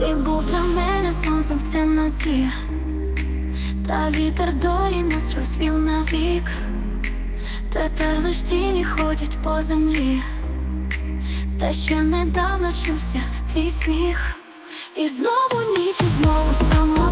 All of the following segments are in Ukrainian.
разом в темноті, та вітер долі нас розвів навік. Тепер лиш тіні ходять по землі, та ще недавно чувся твій сміх, і знову ніч, і знову самота,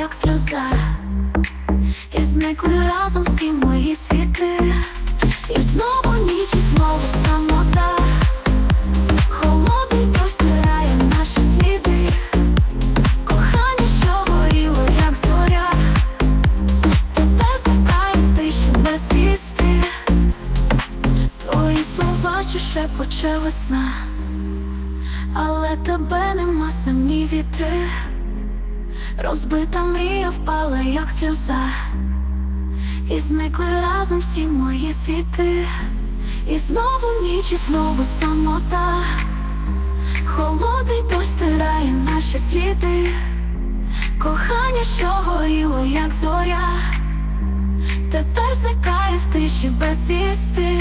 як сльоза, і зникли разом всі мої світи, і знову ніч, і знову самота, холодний дощ наші сліди, кохання, що горіло, як зоря, тепер зникає тиші без вісти. Твої слова, що шепоче весна, але тебе нема самі вітри, розбита мрія впала, як сльоза, і зникли разом всі мої світи, і знову ніч, і знову самота, холодний дощ стирає наші сліди, кохання, що горіло, як зоря, тепер зникає в тиші без вісти.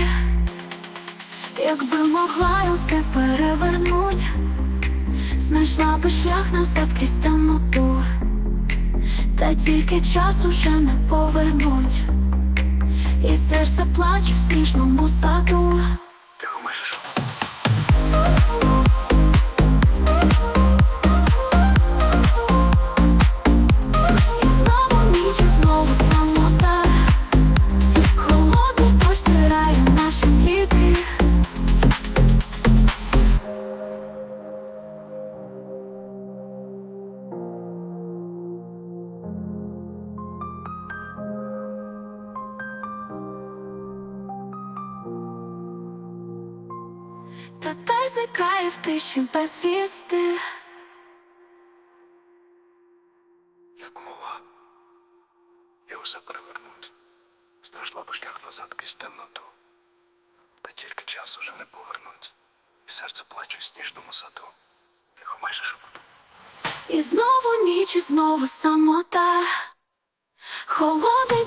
Якби могла я все перевернуть, знайшла би шлях назад крізь темноту, та тільки час уже не повернуть, і серце плаче в сніжному саду. Тепер зникає в тиші без вісти. Як могла. Я усе перевернуть. Знайшла б шлях назад крізь темноту. Та тільки час уже не повернуть. І серце плаче в сніжному саду. Тихо майже шепоту. І знову ніч, і знову самота, холодний